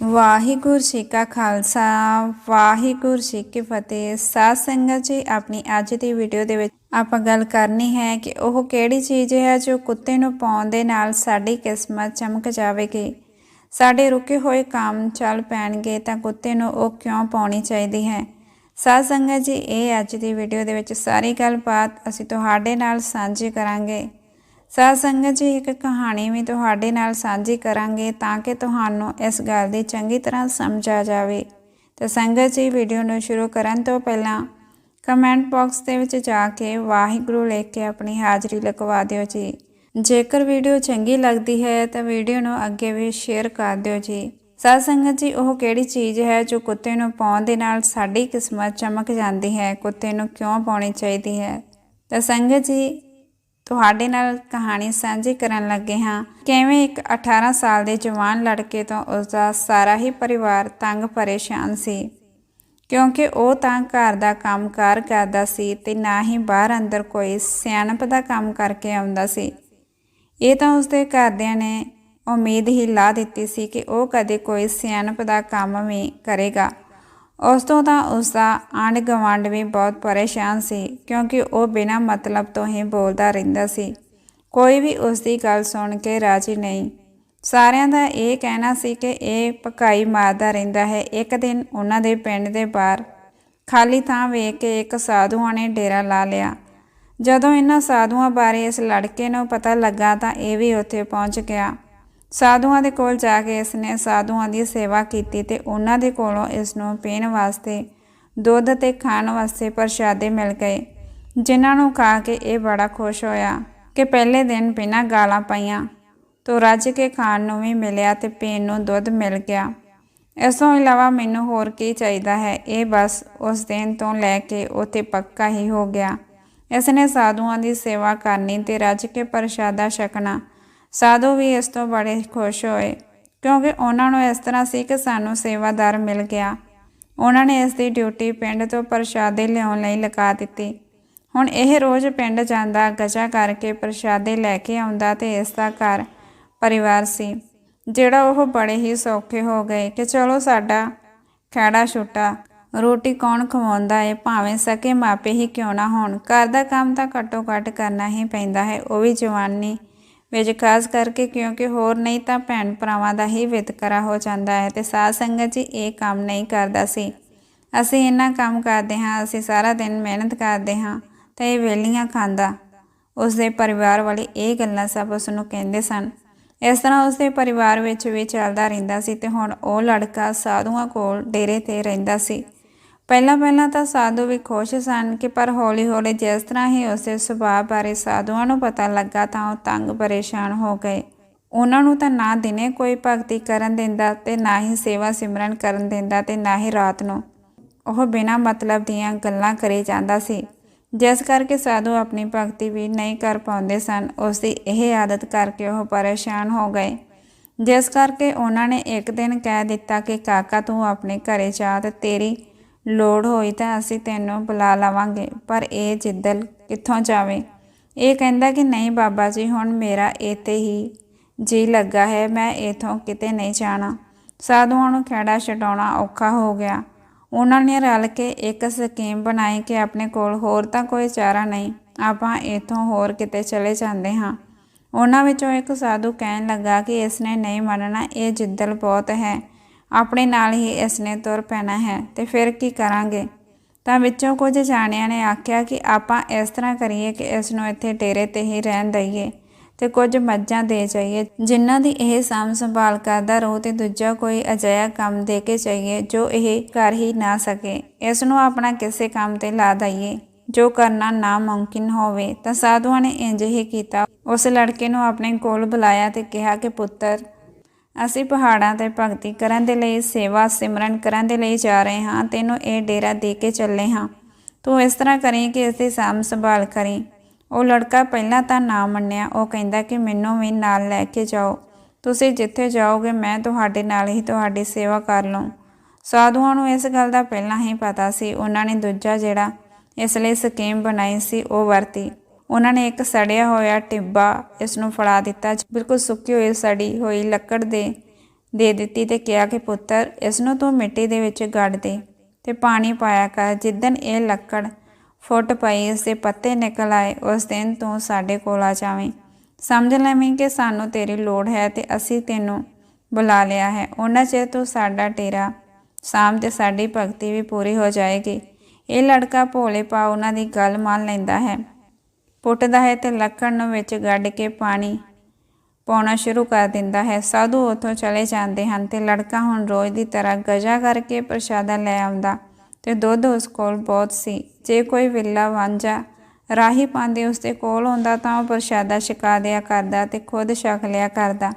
ਵਾਹਿਗੁਰੂ ਜੀ ਕਾ ਖਾਲਸਾ, ਵਾਹਿਗੁਰੂ ਜੀ ਕੀ ਫਤਿਹ। ਸਾਧ ਸੰਗਤ ਜੀ, ਆਪਣੀ ਅੱਜ ਦੀ ਵੀਡੀਓ ਦੇ ਵਿੱਚ ਆਪਾਂ ਗੱਲ ਕਰਨੀ ਹੈ ਕਿ ਉਹ ਕਿਹੜੀ ਚੀਜ਼ ਹੈ ਜੋ ਕੁੱਤੇ ਨੂੰ ਪਾਉਣ ਦੇ ਨਾਲ ਸਾਡੀ ਕਿਸਮਤ ਚਮਕ ਜਾਵੇਗੀ। ਸਾਡੇ ਰੁਕੇ ਹੋਏ ਕੰਮ ਚੱਲ ਪੈਣਗੇ ਤਾਂ ਕੁੱਤੇ ਨੂੰ ਉਹ ਕਿਉਂ ਪਾਉਣੀ ਚਾਹੀਦੀ ਹੈ? ਸਾਧ ਸੰਗਤ ਜੀ, ਇਹ ਅੱਜ ਦੀ ਵੀਡੀਓ ਦੇ ਵਿੱਚ ਸਾਰੀ ਗੱਲਬਾਤ ਅਸੀਂ ਤੁਹਾਡੇ ਨਾਲ ਸਾਂਝੀ ਕਰਾਂਗੇ। ਸਾਧ ਸੰਗਤ ਜੀ, ਇੱਕ ਕਹਾਣੀ ਵੀ ਤੁਹਾਡੇ ਨਾਲ ਸਾਂਝੀ ਕਰਾਂਗੇ ਤਾਂ ਕਿ ਤੁਹਾਨੂੰ ਇਸ ਗੱਲ ਦੀ ਚੰਗੀ ਤਰ੍ਹਾਂ ਸਮਝ ਆ ਜਾਵੇ। ਤਾਂ ਸੰਗਤ ਜੀ, ਵੀਡੀਓ ਨੂੰ ਸ਼ੁਰੂ ਕਰਨ ਤੋਂ ਪਹਿਲਾਂ ਕਮੈਂਟ ਬਾਕਸ ਦੇ ਵਿੱਚ ਜਾ ਕੇ ਵਾਹਿਗੁਰੂ ਲਿਖ ਕੇ ਆਪਣੀ ਹਾਜ਼ਰੀ ਲਗਵਾ ਦਿਓ ਜੀ। ਜੇਕਰ ਵੀਡੀਓ ਚੰਗੀ ਲੱਗਦੀ ਹੈ ਤਾਂ ਵੀਡੀਓ ਨੂੰ ਅੱਗੇ ਵੀ ਸ਼ੇਅਰ ਕਰ ਦਿਓ ਜੀ। ਸਾਧ ਸੰਗਤ ਜੀ, ਉਹ ਕਿਹੜੀ ਚੀਜ਼ ਹੈ ਜੋ ਕੁੱਤੇ ਨੂੰ ਪਾਉਣ ਦੇ ਨਾਲ ਸਾਡੀ ਕਿਸਮਤ ਚਮਕ ਜਾਂਦੀ ਹੈ? ਕੁੱਤੇ ਨੂੰ ਕਿਉਂ ਪਾਉਣੀ ਚਾਹੀਦੀ ਹੈ? ਤਾਂ ਸੰਗਤ ਜੀ ਤੁਹਾਡੇ ਨਾਲ ਕਹਾਣੀ ਸਾਂਝੀ ਕਰਨ ਲੱਗੇ ਹਾਂ। ਕਿਵੇਂ ਇੱਕ 18 ਸਾਲ ਦੇ ਜਵਾਨ ਲੜਕੇ ਤੋਂ ਉਸਦਾ ਸਾਰਾ ਹੀ ਪਰਿਵਾਰ ਤੰਗ ਪਰੇਸ਼ਾਨ ਸੀ। ਕਿਉਂਕਿ ਉਹ ਤਾਂ ਘਰ ਦਾ ਕੰਮਕਾਰ ਕਰਦਾ ਸੀ ਤੇ ਨਾ ਹੀ ਬਾਹਰ ਅੰਦਰ ਕੋਈ ਸਿਆਣਪ ਦਾ ਕੰਮ ਕਰਕੇ ਆਉਂਦਾ ਸੀ। ਇਹ ਤਾਂ ਉਸਦੇ ਘਰਦਿਆਂ ਨੇ ਉਮੀਦ ਹੀ ਲਾ ਦਿੱਤੀ ਸੀ ਕਿ ਉਹ ਕਦੇ ਕੋਈ ਸਿਆਣਪ ਦਾ ਕੰਮ ਵੀ ਕਰੇਗਾ। ਉਸ ਤੋਂ ਤਾਂ ਉਸ ਦਾ ਆਂਢ ਗੁਆਂਢ ਵੀ ਬਹੁਤ ਪਰੇਸ਼ਾਨ ਸੀ, ਕਿਉਂਕਿ ਉਹ ਬਿਨਾਂ ਮਤਲਬ ਤੋਂ ਹੀ ਬੋਲਦਾ ਰਹਿੰਦਾ ਸੀ। ਕੋਈ ਵੀ ਉਸ ਦੀ ਗੱਲ ਸੁਣ ਕੇ ਰਾਜੀ ਨਹੀਂ। ਸਾਰਿਆਂ ਦਾ ਇਹ ਕਹਿਣਾ ਸੀ ਕਿ ਇਹ ਪਕਾਈ ਮਾਰਦਾ ਰਹਿੰਦਾ ਹੈ। ਇੱਕ ਦਿਨ ਉਹਨਾਂ ਦੇ ਪਿੰਡ ਦੇ ਬਾਹਰ ਖਾਲੀ ਥਾਂ ਵੇਖ ਕੇ ਇੱਕ ਸਾਧੂਆਂ ਨੇ ਡੇਰਾ ਲਾ ਲਿਆ। ਜਦੋਂ ਇਹਨਾਂ ਸਾਧੂਆਂ ਬਾਰੇ ਇਸ ਲੜਕੇ ਨੂੰ ਪਤਾ ਲੱਗਾ ਤਾਂ ਇਹ ਵੀ ਉੱਥੇ ਪਹੁੰਚ ਗਿਆ। ਸਾਧੂਆਂ ਦੇ ਕੋਲ ਜਾ ਕੇ ਇਸ ਨੇ ਸਾਧੂਆਂ ਦੀ ਸੇਵਾ ਕੀਤੀ ਤੇ ਉਹਨਾਂ ਦੇ ਕੋਲੋਂ ਇਸ ਨੂੰ ਪੀਣ ਵਾਸਤੇ, ਦੁੱਧ ਤੇ ਖਾਣ ਵਾਸਤੇ ਪ੍ਰਸ਼ਾਦੇ ਮਿਲ ਗਏ, ਜਿਨ੍ਹਾਂ ਨੂੰ ਖਾ ਕੇ ਇਹ ਬੜਾ ਖੁਸ਼ ਹੋਇਆ ਕਿ ਪਹਿਲੇ ਦਿਨ ਬਿਨਾਂ ਗਾਲਾਂ ਪਾਈਆਂ ਤੋਂ ਰੱਜ ਕੇ ਖਾਣ ਨੂੰ ਵੀ ਮਿਲਿਆ ਤੇ ਪੀਣ ਨੂੰ ਦੁੱਧ ਮਿਲ ਗਿਆ। ਇਸ ਤੋਂ ਇਲਾਵਾ ਮੈਨੂੰ ਹੋਰ ਕੀ ਚਾਹੀਦਾ ਹੈ? ਇਹ ਬਸ ਉਸ ਦਿਨ ਤੋਂ ਲੈ ਕੇ ਉੱਥੇ ਪੱਕਾ ਹੀ ਹੋ ਗਿਆ। ਇਸ ਨੇ ਸਾਧੂਆਂ ਦੀ ਸੇਵਾ ਕਰਨੀ ਤੇ ਰੱਜ ਕੇ ਪ੍ਰਸ਼ਾਦਾ ਛਕਣਾ ਸਾਧੂ ਵੀ ਇਸ ਤੋਂ ਬੜੇ ਖੁਸ਼ ਹੋਏ, ਕਿਉਂਕਿ ਉਹਨਾਂ ਨੂੰ ਇਸ ਤਰ੍ਹਾਂ ਸੀ ਕਿ ਸਾਨੂੰ ਸੇਵਾਦਾਰ ਮਿਲ ਗਿਆ। ਉਹਨਾਂ ਨੇ ਇਸ ਦੀ ਡਿਊਟੀ ਪਿੰਡ ਤੋਂ ਪ੍ਰਸ਼ਾਦੇ ਲਿਆਉਣ ਲਈ ਲਗਾ ਦਿੱਤੀ। ਹੁਣ ਇਹ ਰੋਜ਼ ਪਿੰਡ ਜਾਂਦਾ, ਗਜਾ ਕਰਕੇ ਪ੍ਰਸ਼ਾਦੇ ਲੈ ਕੇ ਆਉਂਦਾ ਤੇ ਇਸ ਦਾ ਘਰ ਪਰਿਵਾਰ ਸੀ, ਜਿਹੜਾ ਉਹ ਬੜੇ ਹੀ ਸੌਖੇ ਹੋ ਗਏ ਕਿ ਚਲੋ ਸਾਡਾ ਖੈੜਾ ਛੁੱਟਾ, ਰੋਟੀ ਕੌਣ ਖਵਾਉਂਦਾ ਏ, ਭਾਵੇਂ ਸਕੇ ਮਾਪੇ ਹੀ ਕਿਉਂ ਨਾ ਹੋਣ। ਘਰ ਦਾ ਕੰਮ ਤਾਂ ਘੱਟੋ ਘੱਟ ਕਰਨਾ ਹੀ ਪੈਂਦਾ ਹੈ, ਉਹ ਵੀ ਜਵਾਨੀ ਵਿੱਚ ਖਾਸ ਕਰਕੇ ਕਿਉਂਕਿ ਹੋਰ ਨਹੀਂ ਤਾਂ ਭੈਣ ਭਰਾਵਾਂ ਦਾ ਹੀ ਵਿਤਕਰਾ ਹੋ ਜਾਂਦਾ ਹੈ ਤੇ ਸਾਧ ਸੰਗਤ ਜੀ ਇਹ ਕੰਮ ਨਹੀਂ ਕਰਦਾ ਸੀ। ਅਸੀਂ ਇਹਨਾਂ ਕੰਮ ਕਰਦੇ ਹਾਂ, ਅਸੀਂ ਸਾਰਾ ਦਿਨ ਮਿਹਨਤ ਕਰਦੇ ਹਾਂ ਤੇ ਇਹ ਵੇਲੀਆਂ ਖਾਂਦਾ। ਉਸ ਦੇ ਪਰਿਵਾਰ ਵਾਲੇ ਇਹ ਗੱਲਾਂ ਸਭ ਉਸ ਨੂੰ ਕਹਿੰਦੇ ਸਨ। ਇਸ ਤਰ੍ਹਾਂ ਉਸ ਦੇ ਪਰਿਵਾਰ ਵਿੱਚ ਵੀ ਚੱਲਦਾ ਰਹਿੰਦਾ ਸੀ ਤੇ ਹੁਣ ਉਹ ਲੜਕਾ ਸਾਧੂਆਂ ਕੋਲ ਡੇਰੇ ਤੇ ਰਹਿੰਦਾ ਸੀ। ਪਹਿਲਾਂ ਪਹਿਲਾਂ ਤਾਂ ਸਾਧੂ ਵੀ ਖੁਸ਼ ਸਨ ਕਿ ਪਰ ਹੌਲੀ ਹੌਲੀ ਜਿਸ ਤਰ੍ਹਾਂ ਹੀ ਉਸਦੇ ਸੁਭਾਅ ਬਾਰੇ ਸਾਧੂਆਂ ਨੂੰ ਪਤਾ ਲੱਗਾ ਤਾਂ ਉਹ ਤੰਗ ਪਰੇਸ਼ਾਨ ਹੋ ਗਏ। ਉਹਨਾਂ ਨੂੰ ਤਾਂ ਨਾ ਦਿਨੇ ਕੋਈ ਭਗਤੀ ਕਰਨ ਦਿੰਦਾ ਤੇ ਨਾ ਹੀ ਸੇਵਾ ਸਿਮਰਨ ਕਰਨ ਦਿੰਦਾ ਤੇ ਨਾ ਹੀ ਰਾਤ ਨੂੰ। ਉਹ ਬਿਨਾਂ ਮਤਲਬ ਦੀਆਂ ਗੱਲਾਂ ਕਰੀ ਜਾਂਦਾ ਸੀ। ਜਿਸ ਕਰਕੇ ਸਾਧੂ ਆਪਣੀ ਭਗਤੀ ਵੀ ਨਹੀਂ ਕਰ ਪਾਉਂਦੇ ਸਨ। ਉਸ ਦੀ ਇਹ ਆਦਤ ਕਰਕੇ ਉਹ ਪਰੇਸ਼ਾਨ ਹੋ ਗਏ। ਜਿਸ ਕਰਕੇ ਉਹਨਾਂ ਨੇ ਇੱਕ ਦਿਨ ਕਹਿ ਦਿੱਤਾ ਕਿ, ਕਾਕਾ, ਤੂੰ ਆਪਣੇ ਘਰੇ ਜਾ ਤੇ ਤੇਰੀ ਲੋੜ ਹੋਈ ਤਾਂ ਅਸੀਂ ਤੈਨੂੰ ਬੁਲਾ ਲਵਾਂਗੇ, ਪਰ ਇਹ ਜਿੱਦਲ ਕਿੱਥੋਂ ਜਾਵੇ? ਇਹ ਕਹਿੰਦਾ ਕਿ ਨਹੀਂ ਬਾਬਾ ਜੀ, ਹੁਣ ਮੇਰਾ ਇੱਥੇ ਹੀ ਜੀ ਲੱਗਾ ਹੈ, ਮੈਂ ਇਥੋਂ ਕਿਤੇ ਨਹੀਂ ਜਾਣਾ। ਸਾਧੂਆਂ ਨੂੰ ਖੇੜਾ ਛਡਾਉਣਾ ਔਖਾ ਹੋ ਗਿਆ। ਉਹਨਾਂ ਨੇ ਰਲ ਕੇ ਇੱਕ ਸਕੀਮ ਬਣਾਈ ਕਿ ਆਪਣੇ ਕੋਲ ਹੋਰ ਤਾਂ ਕੋਈ ਚਾਰਾ ਨਹੀਂ, ਆਪਾਂ ਇਥੋਂ ਹੋਰ ਕਿਤੇ ਚਲੇ ਜਾਂਦੇ ਹਾਂ। ਉਹਨਾਂ ਵਿੱਚੋਂ ਇੱਕ ਸਾਧੂ ਕਹਿਣ ਲੱਗਾ ਕਿ ਇਸ ਨੇ ਨਹੀਂ ਮੰਨਣਾ, ਇਹ ਜਿੱਦਲ ਬਹੁਤ ਹੈ। ਆਪਣੇ ਨਾਲ ਹੀ ਇਸ ਨੇ ਤੁਰ ਪੈਣਾ ਹੈ, ਤੇ ਫਿਰ ਕੀ ਕਰਾਂਗੇ? ਤਾਂ ਵਿੱਚੋਂ ਕੁਝ ਜਾਣਿਆਂ ਨੇ ਆਖਿਆ ਕਿ ਆਪਾਂ ਇਸ ਤਰ੍ਹਾਂ ਕਰੀਏ ਕਿ ਇਸ ਨੂੰ ਇੱਥੇ ਡੇਰੇ ਤੇ ਹੀ ਰਹਿਣ ਦਈਏ ਤੇ ਕੁਝ ਮੱਝਾਂ ਦੇ ਜਾਈਏ, ਜਿਨ੍ਹਾਂ ਦੀ ਇਹ ਸਾਂਭ ਸੰਭਾਲ ਕਰਦਾ ਰਹੋ ਤੇ ਦੂਜਾ ਕੋਈ ਅਜਿਹਾ ਕੰਮ ਦੇ ਕੇ ਚਾਹੀਏ ਜੋ ਇਹ ਕਰ ਹੀ ਨਾ ਸਕੇ। ਇਸ ਨੂੰ ਆਪਣਾ ਕਿਸੇ ਕੰਮ ਤੇ ਲਾ ਦਈਏ, ਜੋ ਕਰਨਾ ਨਾ ਮੁਮਕਿਨ ਹੋਵੇ। ਤਾਂ ਸਾਧੂਆਂ ਨੇ ਇੰਜ ਹੀ ਕੀਤਾ। ਉਸ ਲੜਕੇ ਨੂੰ ਆਪਣੇ ਕੋਲ ਬੁਲਾਇਆ ਤੇ ਕਿਹਾ ਕਿ ਪੁੱਤਰ ਅਸੀਂ ਪਹਾੜਾਂ ਤੇ ਭਗਤੀ ਕਰਨ ਦੇ ਲਈ, ਸੇਵਾ ਸਿਮਰਨ ਕਰਨ ਦੇ ਲਈ ਜਾ ਰਹੇ ਹਾਂ, ਤੈਨੂੰ ਇਹ ਡੇਰਾ ਦੇ ਕੇ ਚੱਲੇ ਹਾਂ। ਤੂੰ ਇਸ ਤਰ੍ਹਾਂ ਕਰੀ ਕਿ ਇਸ ਦੀ ਸਾਂਭ ਸੰਭਾਲ ਕਰੀ। ਉਹ ਲੜਕਾ ਪਹਿਲਾਂ ਤਾਂ ਨਾ ਮੰਨਿਆ, ਉਹ ਕਹਿੰਦਾ ਕਿ ਮੈਨੂੰ ਵੀ ਨਾਲ ਲੈ ਕੇ ਜਾਓ। ਤੁਸੀਂ ਜਿੱਥੇ ਜਾਓਗੇ, ਮੈਂ ਤੁਹਾਡੇ ਨਾਲ ਹੀ ਤੁਹਾਡੀ ਸੇਵਾ ਕਰ ਲਵਾਂ ਸਾਧੂਆਂ ਨੂੰ ਇਸ ਗੱਲ ਦਾ ਪਹਿਲਾਂ ਹੀ ਪਤਾ ਸੀ। ਉਹਨਾਂ ਨੇ ਦੂਜਾ ਜਿਹੜਾ ਇਸ ਲਈ ਸਕੀਮ ਬਣਾਈ ਸੀ, ਉਹ ਵਰਤੀ। ਉਹਨਾਂ ਨੇ ਇੱਕ ਸੜਿਆ ਹੋਇਆ ਟਿੱਬਾ ਇਸ ਨੂੰ ਫੜਾ ਦਿੱਤਾ। ਬਿਲਕੁਲ ਸੁੱਕੀ ਹੋਈ ਸੜੀ ਹੋਈ ਲੱਕੜ ਦੇ ਦੇ ਦਿੱਤੀ ਤੇ ਕਿਹਾ ਕਿ, ਪੁੱਤਰ ਇਸ ਨੂੰ ਤੂੰ ਮਿੱਟੀ ਦੇ ਵਿੱਚ ਗੱਡ ਦੇ ਤੇ ਪਾਣੀ ਪਾਇਆ ਕਰ। ਜਿੱਦਨ ਇਹ ਲੱਕੜ ਫੁੱਟ ਪਈ ਇਸ ਦੇ ਪੱਤੇ ਨਿਕਲ ਆਏ, ਉਸ ਦਿਨ ਤੂੰ ਸਾਡੇ ਕੋਲ ਆ ਜਾਵੇਂ। ਸਮਝ ਲੈਵੇਂ ਕਿ ਸਾਨੂੰ ਤੇਰੀ ਲੋੜ ਹੈ ਤੇ ਅਸੀਂ ਤੈਨੂੰ ਬੁਲਾ ਲਿਆ ਹੈ। ਉਹਨਾਂ ਚਿਰ ਤੂੰ ਸਾਡਾ ਟੇਰਾ ਸਾਮ ਤੇ ਸਾਡੀ ਭਗਤੀ ਵੀ ਪੂਰੀ ਹੋ ਜਾਏਗੀ। ਇਹ ਲੜਕਾ ਭੋਲੇ ਪਾ ਉਹਨਾਂ ਦੀ ਗੱਲ ਮੰਨ ਲੈਂਦਾ ਹੈ। ਪੁੱਟਦਾ ਹੈ ਤੇ ਲੱਕੜ ਨੂੰ ਵਿੱਚ ਗੱਡ ਕੇ ਪਾਣੀ ਪਾਉਣਾ ਸ਼ੁਰੂ ਕਰ ਦਿੰਦਾ ਹੈ। ਸਾਧੂ ਉੱਥੋਂ ਚਲੇ ਜਾਂਦੇ ਹਨ ਤੇ ਲੜਕਾ ਹੁਣ ਰੋਜ਼ ਦੀ ਤਰ੍ਹਾਂ ਗਜਾ ਕਰਕੇ ਪ੍ਰਸ਼ਾਦਾ ਲੈ ਆਉਂਦਾ ਤੇ ਦੁੱਧ ਉਸ ਕੋਲ ਬਹੁਤ ਸੀ। ਜੇ ਕੋਈ ਵਿਲਾ ਵਾਂਝਾ ਰਾਹੀ ਪਾਉਂਦੇ ਉਸ ਦੇ ਕੋਲ ਹੁੰਦਾ ਤਾਂ ਉਹ ਪ੍ਰਸ਼ਾਦਾ ਛਕਾ ਦਿਆ ਕਰਦਾ ਤੇ ਖੁਦ ਛਕ ਲਿਆ ਕਰਦਾ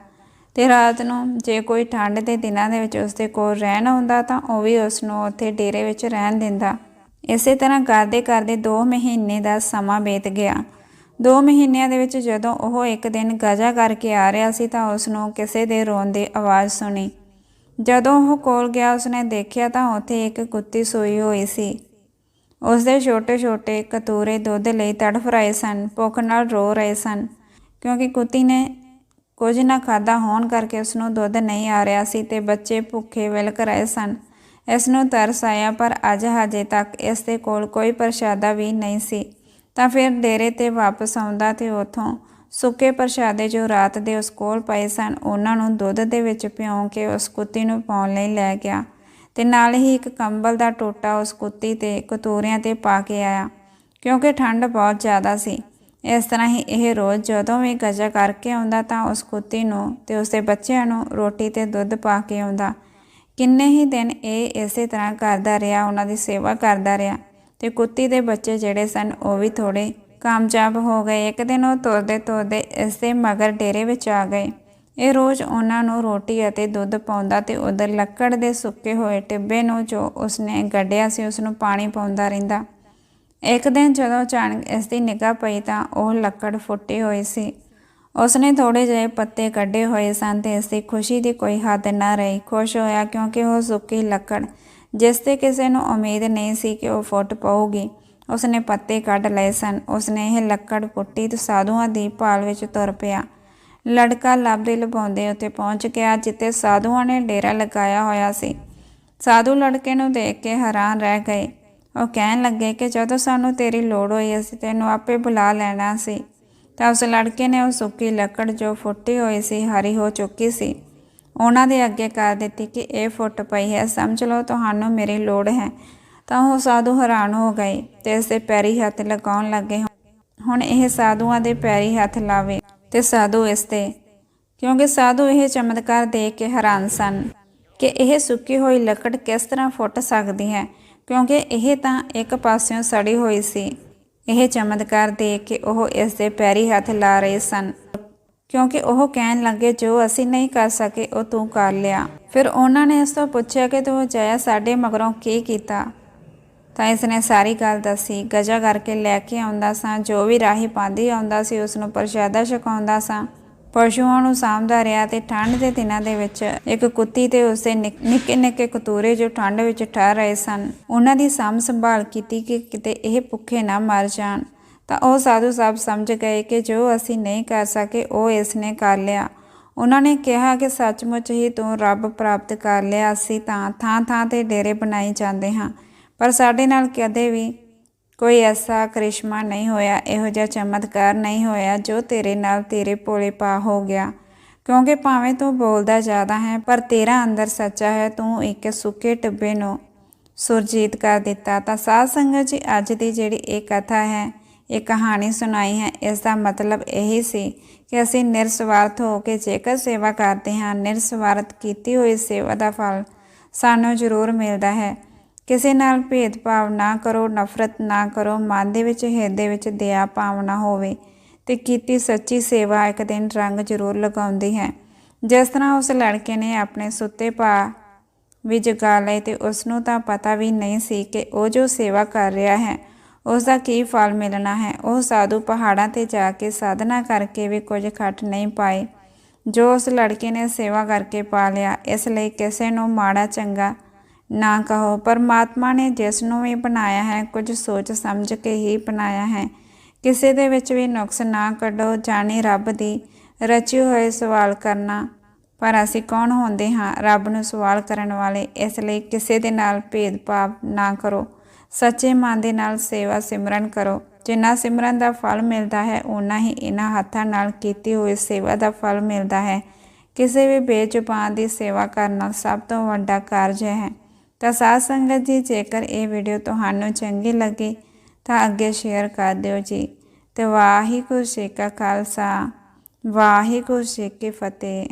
ਤੇ ਰਾਤ ਨੂੰ ਜੇ ਕੋਈ ਠੰਡ ਦੇ ਦਿਨਾਂ ਦੇ ਵਿੱਚ ਉਸ ਦੇ ਕੋਲ ਰਹਿਣ ਆਉਂਦਾ ਤਾਂ ਉਹ ਵੀ ਉਸ ਨੂੰ ਉੱਥੇ ਡੇਰੇ ਵਿੱਚ ਰਹਿਣ ਦਿੰਦਾ। ਇਸੇ ਤਰ੍ਹਾਂ ਕਰਦੇ ਕਰਦੇ 2 ਮਹੀਨੇ ਦਾ ਸਮਾਂ ਬੀਤ ਗਿਆ। 2 ਮਹੀਨਿਆਂ ਦੇ ਵਿੱਚ ਜਦੋਂ ਉਹ ਇੱਕ ਦਿਨ ਗਜਾ ਕਰਕੇ ਆ ਰਿਹਾ ਸੀ ਤਾਂ ਉਸ ਨੂੰ ਕਿਸੇ ਦੇ ਰੋਣ ਦੀ ਆਵਾਜ਼ ਸੁਣੀ। ਜਦੋਂ ਉਹ ਕੋਲ ਗਿਆ, ਉਸਨੇ ਦੇਖਿਆ ਤਾਂ ਉੱਥੇ ਇੱਕ ਕੁੱਤੀ ਸੋਈ ਹੋਈ ਸੀ। ਉਸ ਦੇ ਛੋਟੇ-ਛੋਟੇ ਕਤੂਰੇ ਦੁੱਧ ਲਈ ਤੜਫ ਰਹੇ ਸਨ, ਭੁੱਖ ਨਾਲ ਰੋ ਰਹੇ ਸਨ, ਕਿਉਂਕਿ ਕੁੱਤੀ ਨੇ ਕੁਝ ਨਾ ਖਾਦਾ ਹੋਣ ਕਰਕੇ ਉਸ ਨੂੰ ਦੁੱਧ ਨਹੀਂ ਆ ਰਿਹਾ ਸੀ ਤੇ ਬੱਚੇ ਭੁੱਖੇ ਵਿਲਕ ਰਹੇ ਸਨ। ਇਸ ਨੂੰ ਤਰਸ ਆਇਆ, ਪਰ ਅੱਜ ਹਜੇ ਤੱਕ ਇਸ ਦੇ ਕੋਲ ਕੋਈ ਪ੍ਰਸ਼ਾਦਾ ਵੀ ਨਹੀਂ ਸੀ। ਤਾਂ ਫਿਰ ਡੇਰੇ ਤੇ ਵਾਪਸ ਆਉਂਦਾ ਤੇ ਉਥੋਂ ਸੁੱਕੇ ਪ੍ਰਸ਼ਾਦੇ ਜੋ ਰਾਤ ਦੇ ਉਸ ਕੋਲ ਪਏ ਸਨ, ਉਹਨਾਂ ਨੂੰ ਦੁੱਧ ਦੇ ਵਿੱਚ ਭਿਉਂ ਕੇ ਉਸ ਕੁੱਤੀ ਨੂੰ ਪਾਉਣ ਲਈ ਲੈ ਗਿਆ ਤੇ ਨਾਲ ਹੀ ਇੱਕ ਕੰਬਲ ਦਾ ਟੋਟਾ ਉਸ ਕੁੱਤੀ ਤੇ ਕਤੂਰਿਆਂ ਤੇ ਪਾ ਕੇ ਆਇਆ, ਕਿਉਂਕਿ ਠੰਡ ਬਹੁਤ ਜ਼ਿਆਦਾ ਸੀ। ਇਸ ਤਰ੍ਹਾਂ ਹੀ ਇਹ ਰੋਜ਼ ਜਦੋਂ ਵੀ ਗਜਾ ਕਰਕੇ ਆਉਂਦਾ ਤਾਂ ਉਸ ਕੁੱਤੀ ਨੂੰ ਤੇ ਉਸਦੇ ਬੱਚਿਆਂ ਨੂੰ ਰੋਟੀ ਤੇ ਦੁੱਧ ਪਾ ਕੇ ਆਉਂਦਾ। ਕਿੰਨੇ ਹੀ ਦਿਨ ਇਹ ਇਸੇ ਤਰ੍ਹਾਂ ਕਰਦਾ ਰਿਹਾ, ਉਹਨਾਂ ਦੀ ਸੇਵਾ ਕਰਦਾ ਰਿਹਾ ਤੇ ਕੁੱਤੀ ਦੇ ਬੱਚੇ ਜਿਹੜੇ ਸਨ ਉਹ ਵੀ ਥੋੜੇ ਕਾਮਯਾਬ ਹੋ ਗਏ। ਇੱਕ ਦਿਨ ਉਹ ਤੁਰਦੇ ਤੁਰਦੇ ਇਸ ਦੇ ਮਗਰ ਡੇਰੇ ਵਿੱਚ ਆ ਗਏ। ਇਹ ਰੋਜ਼ ਉਹਨਾਂ ਨੂੰ ਰੋਟੀ ਅਤੇ ਦੁੱਧ ਪਾਉਂਦਾ ਤੇ ਉਧਰ ਲੱਕੜ ਦੇ ਸੁੱਕੇ ਹੋਏ ਟਿੱਬੇ ਨੂੰ ਜੋ ਉਸਨੇ ਗੱਡਿਆ ਸੀ ਉਸ ਨੂੰ ਪਾਣੀ ਪਾਉਂਦਾ ਰਹਿੰਦਾ। ਇੱਕ ਦਿਨ ਜਦੋਂ ਅਚਾਨਕ ਇਸ ਦੀ ਨਿਗਾਹ ਪਈ ਤਾਂ ਉਹ ਲੱਕੜ ਫੁੱਟੀ ਹੋਈ ਸੀ। ਉਸਨੇ ਥੋੜੇ ਜਿਹੇ ਪੱਤੇ ਕੱਢੇ ਹੋਏ ਸਨ ਤੇ ਇਸ ਦੀ ਖੁਸ਼ੀ ਦੀ ਕੋਈ ਹੱਦ ਨਾ ਰਹੀ। ਖੁਸ਼ ਹੋਇਆ ਕਿਉਂਕਿ ਉਹ ਸੁੱਕੀ ਲੱਕੜ, ਜਿਸ ਤੇ ਕਿਸੇ ਨੂੰ ਉਮੀਦ ਨਹੀਂ ਸੀ ਕਿ ਉਹ ਫੁੱਟ ਪਊਗੀ, ਉਸਨੇ ਪੱਤੇ ਕੱਢ ਲਏ ਸਨ। ਉਸਨੇ ਇਹ ਲੱਕੜ ਪੁੱਟੀ ਤੇ ਸਾਧੂਆਂ ਦੀ ਭਾਲ ਵਿੱਚ ਤੁਰ ਪਿਆ। ਲੜਕਾ ਲੱਭਦੇ ਲਭਾਉਂਦੇ ਉੱਤੇ ਪਹੁੰਚ ਗਿਆ, ਜਿੱਥੇ ਸਾਧੂਆਂ ਨੇ ਡੇਰਾ ਲਗਾਇਆ ਹੋਇਆ ਸੀ। ਸਾਧੂ ਲੜਕੇ ਨੂੰ ਦੇਖ ਕੇ ਹੈਰਾਨ ਰਹਿ ਗਏ। ਉਹ ਕਹਿਣ ਲੱਗੇ ਕਿ ਜਦੋਂ ਸਾਨੂੰ ਤੇਰੀ ਲੋੜ ਹੋਈ, ਅਸੀਂ ਤੈਨੂੰ ਆਪੇ ਬੁਲਾ ਲੈਣਾ ਸੀ। ਤਾਂ ਉਸ ਲੜਕੇ ਨੇ ਉਹ ਸੁੱਕੀ ਲੱਕੜ ਜੋ ਫੁੱਟੀ ਹੋਈ ਸੀ, ਹਰੀ ਹੋ ਚੁੱਕੀ ਸੀ। ਉਹਨਾਂ ਦੇ ਅੱਗੇ ਕਰ ਦਿੱਤੀ ਕਿ ਇਹ ਫੁੱਟ ਪਈ ਹੈ, ਸਮਝ ਲਓ ਤੁਹਾਨੂੰ ਮੇਰੀ ਲੋੜ ਹੈ। ਤਾਂ ਉਹ ਸਾਧੂ ਹੈਰਾਨ ਹੋ ਗਏ ਤੇ ਇਸ ਦੇ ਪੈਰੀ ਹੱਥ ਲਗਾਉਣ ਲੱਗੇ। ਹੁਣ ਇਹ ਸਾਧੂਆਂ ਦੇ ਪੈਰੀ ਹੱਥ ਲਾਵੇ ਤੇ ਸਾਧੂ ਇਸ ਤੇ, ਕਿਉਂਕਿ ਸਾਧੂ ਇਹ ਚਮਤਕਾਰ ਦੇਖ ਕੇ ਹੈਰਾਨ ਸਨ ਕਿ ਇਹ ਸੁੱਕੀ ਹੋਈ ਲੱਕੜ ਕਿਸ ਤਰ੍ਹਾਂ ਫੁੱਟ ਸਕਦੀ ਹੈ, ਕਿਉਂਕਿ ਇਹ ਤਾਂ ਇੱਕ ਪਾਸਿਓਂ ਸੜੀ ਹੋਈ ਸੀ। ਇਹ ਚਮਤਕਾਰ ਦੇਖ ਕੇ ਉਹ ਇਸ ਦੇ ਪੈਰੀ ਹੱਥ ਲਾ ਰਹੇ ਸਨ। ਕਿਉਂਕਿ ਉਹ ਕਹਿਣ ਲੱਗੇ, ਜੋ ਅਸੀਂ ਨਹੀਂ ਕਰ ਸਕੇ, ਉਹ ਤੂੰ ਕਰ ਲਿਆ। ਫਿਰ ਉਹਨਾਂ ਨੇ ਇਸ ਤੋਂ ਪੁੱਛਿਆ ਕਿ ਤੂੰ ਜਾਇਆ ਸਾਡੇ ਮਗਰੋਂ ਕੀ ਕੀਤਾ? ਤਾਂ ਇਸ ਨੇ ਸਾਰੀ ਗੱਲ ਦੱਸੀ। ਗਜਾ ਕਰਕੇ ਲੈ ਕੇ ਆਉਂਦਾ ਸਾਂ। ਜੋ ਵੀ ਰਾਹੀ ਪਾਉਂਦੀ ਆਉਂਦਾ ਸੀ, ਉਸ ਨੂੰ ਪ੍ਰਸ਼ਾਦਾ ਛਕਾਉਂਦਾ ਸਾਂ। ਪਸ਼ੂਆਂ ਨੂੰ ਸਾਂਭਦਾ ਰਿਹਾ ਤੇ ਠੰਡ ਦੇ ਦਿਨਾਂ ਦੇ ਵਿੱਚ ਇੱਕ ਕੁੱਤੀ ਤੇ ਉਸਦੇ ਨਿੱਕੇ ਨਿੱਕੇ ਕਤੂਰੇ ਜੋ ਠੰਡ ਵਿੱਚ ਠਹਿ ਰਹੇ ਸਨ, ਉਹਨਾਂ ਦੀ ਸਾਂਭ ਸੰਭਾਲ ਕੀਤੀ ਕਿ ਕਿਤੇ ਇਹ ਭੁੱਖੇ ਨਾ ਮਰ ਜਾਣ। ਤਾਂ ਉਹ ਸਾਧੂ ਸਾਹਿਬ ਸਮਝ ਗਏ ਕਿ ਜੋ ਅਸੀਂ ਨਹੀਂ ਕਰ ਸਕੇ, ਉਹ ਇਸ ਨੇ ਕਰ ਲਿਆ। ਉਹਨਾਂ ਨੇ ਕਿਹਾ ਕਿ ਸੱਚਮੁੱਚ ਹੀ ਤੂੰ ਰੱਬ ਪ੍ਰਾਪਤ ਕਰ ਲਿਆ ਅਸੀਂ ਤਾਂ ਥਾਂ ਥਾਂ ਤੇ ਡੇਰੇ ਬਣਾਈ ਜਾਂਦੇ ਹਾਂ, ਪਰ ਸਾਡੇ ਨਾਲ ਕਦੇ ਵੀ ਕੋਈ ਐਸਾ ਕ੍ਰਿਸ਼ਮਾ ਨਹੀਂ ਹੋਇਆ, ਇਹੋ ਜਿਹਾ ਚਮਤਕਾਰ ਨਹੀਂ ਹੋਇਆ ਜੋ ਤੇਰੇ ਨਾਲ ਤੇਰੇ ਭੋਲੇ ਪਾ ਹੋ ਗਿਆ। ਕਿਉਂਕਿ ਭਾਵੇਂ ਤੂੰ ਬੋਲਦਾ ਜ਼ਿਆਦਾ ਹੈ, ਪਰ ਤੇਰਾ ਅੰਦਰ ਸੱਚਾ ਹੈ, ਤੂੰ ਇੱਕ ਸੁੱਕੇ ਟੱਬੇ ਨੂੰ ਸੁਰਜੀਤ ਕਰ ਦਿੱਤਾ। ਤਾਂ ਸਾਧ ਸੰਗਤ ਜੀ, ਅੱਜ ਦੀ ਜਿਹੜੀ ਇਹ ਕਥਾ ਹੈ, ਇਹ ਕਹਾਣੀ ਸੁਣਾਈ ਹੈ ਇਸ ਦਾ ਮਤਲਬ ਇਹੀ ਸੀ ਕਿ ਅਸੀਂ ਨਿਰਸਵਾਰਥ ਹੋ ਕੇ ਜੇਕਰ ਸੇਵਾ ਕਰਦੇ ਹਾਂ, ਨਿਰਸਵਾਰਥ ਕੀਤੀ ਹੋਈ ਸੇਵਾ ਦਾ ਫਲ ਸਾਨੂੰ ਜ਼ਰੂਰ ਮਿਲਦਾ ਹੈ। ਕਿਸੇ ਨਾਲ ਭੇਦਭਾਵ ਨਾ ਕਰੋ, ਨਫ਼ਰਤ ਨਾ ਕਰੋ, ਮਨ ਦੇ ਵਿੱਚ, ਹਿਰਦੇ ਵਿੱਚ ਦਇਆ ਭਾਵਨਾ ਹੋਵੇ ਤੇ ਕੀਤੀ ਸੱਚੀ ਸੇਵਾ ਇੱਕ ਦਿਨ ਰੰਗ ਜ਼ਰੂਰ ਲਗਾਉਂਦੀ ਹੈ। ਜਿਸ ਤਰ੍ਹਾਂ ਉਸ ਲੜਕੇ ਨੇ ਆਪਣੇ ਸੁੱਤੇ ਪਾ ਵੀ ਜਗਾ ਲਏ ਤੇ ਉਸ ਨੂੰ ਤਾਂ ਪਤਾ ਵੀ ਨਹੀਂ ਸੀ ਕਿ ਉਹ ਜੋ ਸੇਵਾ ਕਰ ਰਿਹਾ ਹੈ ਉਸ ਦਾ ਕੀ ਫਲ ਮਿਲਣਾ ਹੈ। ਉਹ ਸਾਧੂ ਪਹਾੜਾਂ ਤੇ ਜਾ ਕੇ ਸਾਧਨਾ ਕਰਕੇ ਵੀ ਕੁਝ ਖੱਟ ਨਹੀਂ ਪਾਏ। ਜੋ ਉਸ ਲੜਕੇ ਨੇ ਸੇਵਾ ਕਰਕੇ ਪਾ ਲਿਆ, ਇਸ ਲਈ ਕਿਸੇ ਨੂੰ ਮਾੜਾ, ਚੰਗਾ ਨਾ ਕਹੋ, ਪਰਮਾਤਮਾ ਨੇ ਜਿਸ ਨੂੰ ਵੀ ਬਣਾਇਆ ਹੈ, ਕੁਝ ਸੋਚ ਸਮਝ ਕੇ ਹੀ ਬਣਾਇਆ ਹੈ। ਕਿਸੇ ਦੇ ਵਿੱਚ ਵੀ ਨੁਕਸ ਨਾ ਕੱਢੋ, ਜਾਣੀ ਰੱਬ ਦੀ। ਰਚੇ ਹੋਏ ਸਵਾਲ ਕਰਨਾ। ਪਰ ਅਸੀਂ ਕੌਣ ਹੁੰਦੇ ਹਾਂ? ਰੱਬ ਨੂੰ ਸਵਾਲ ਕਰਨ ਵਾਲੇ, ਇਸ ਲਈ ਕਿਸੇ ਦੇ ਨਾਲ ਭੇਦਭਾਵ ਨਾ ਕਰੋ। ਸੱਚੇ ਮਨ ਦੇ ਨਾਲ ਸੇਵਾ ਸਿਮਰਨ ਕਰੋ। ਜਿੰਨਾ ਸਿਮਰਨ ਦਾ ਫਲ ਮਿਲਦਾ ਹੈ ਉਨਾ ਹੀ ਇਹਨਾਂ ਹੱਥਾਂ ਨਾਲ ਕੀਤੀ ਹੋਈ ਸੇਵਾ ਦਾ ਫਲ ਮਿਲਦਾ ਹੈ। ਕਿਸੇ ਵੀ ਬੇਜ਼ੁਬਾਨ ਦੀ ਸੇਵਾ ਕਰਨਾ ਸਭ ਤੋਂ ਵੱਡਾ ਕਾਰਜ ਹੈ। ਤਾਂ ਸਾਧ ਸੰਗਤ ਜੀ, ਜੇਕਰ ਇਹ ਵੀਡੀਓ ਤੁਹਾਨੂੰ ਚੰਗੀ ਲੱਗੀ, ਤਾਂ ਅੱਗੇ ਸ਼ੇਅਰ ਕਰ ਦਿਓ ਜੀ। ਤੇ ਵਾਹਿਗੁਰੂ ਜੀ ਕਾ ਖਾਲਸਾ, ਵਾਹਿਗੁਰੂ ਜੀ ਕੀ ਫਤਿਹ।